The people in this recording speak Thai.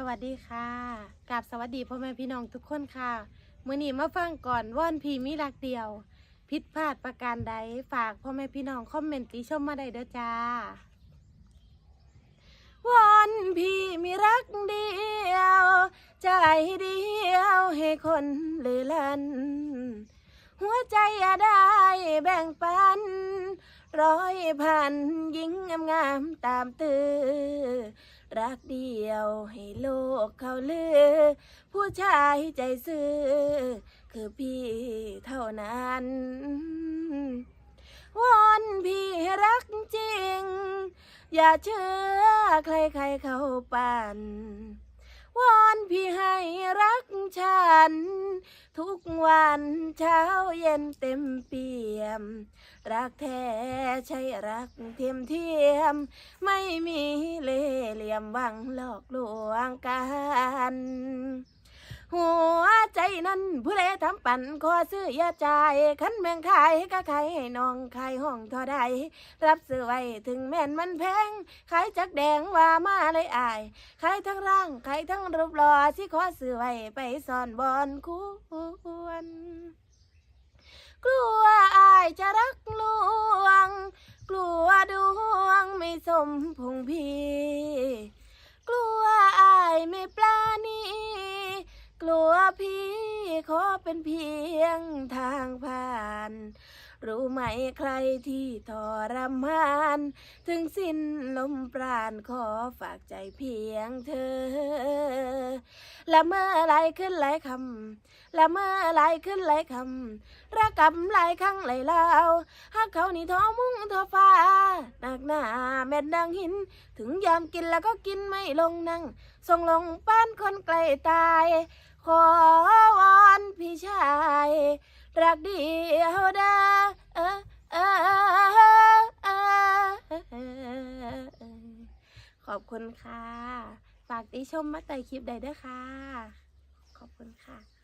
สวัสดีค่ะกับสวัสดีพ่อแม่พี่น้องทุกคนค่ะมื้อนี้มาฟังก่อนว่อนพีมีรักเดียวผิดพลาดประการใดฝากพ่อแม่พี่น้องคอมเมนต์ติชมมาได้เด้อจ้าวอนพี่มีรักเดียวใจเดียวให้คนเลยลันหัวใจอยาได้แบ่งปัน ร้อยพันหญิงงามๆตามตือ รักเดียวให้โลกเขาลือ ผู้ชายใจซื่อ คือพี่เท่านั้นวอนพี่ให้รักจริง อย่าเชื่อใครใครๆเขาปั่นวอนพี่ให้รักฉัน ทุกวันเช้าเย็นเต็มเปี่ ม รักแท้ใช่รักเทียมเทียม ไม่มีเล่เหลี่ยมหวังหลอกลวงกันหัวใจนั้นผู้ใดทำปั่นขอซื้อย่าจ่ายขันแมงขายก็ขายให้น้องขายห้องท่าใดรับซื้อไว้ถึงแม่นมันแพงขายจักแดงว่ามาเลยอายขายทั้งร่างขายทั้งรูปหล่อสิขอซื้อไว้ไปซ่อนบอนคู สมพงพีกลัวอายไม่ปลานีกลัวพี่ขอเป็นเพียงทางผ่าน รู้ไหมใครที่ทรมาน ถึงสิ้นลมปราณขอฝากใจเพียงเธอ ละเมื่อไหลขึ้นไหลคำละเมื่อไหลขึ้นไหลคำระกำไหลครั้งไหลเล่าหากเขานี่ท้อมุ่งท้อฟ้าหนักหนา แม่นดังหิน ถึงยามกินแล้วก็กินไม่ลงนั่งส่งลงป้านคนไกลตาย ขอวอนพี่ชาย รักเดียวดาเออเออเออขอบคุณค่ะ ฝากติชมมาใต้คลิปใดด้วยค่ะ ขอบคุณค่ะ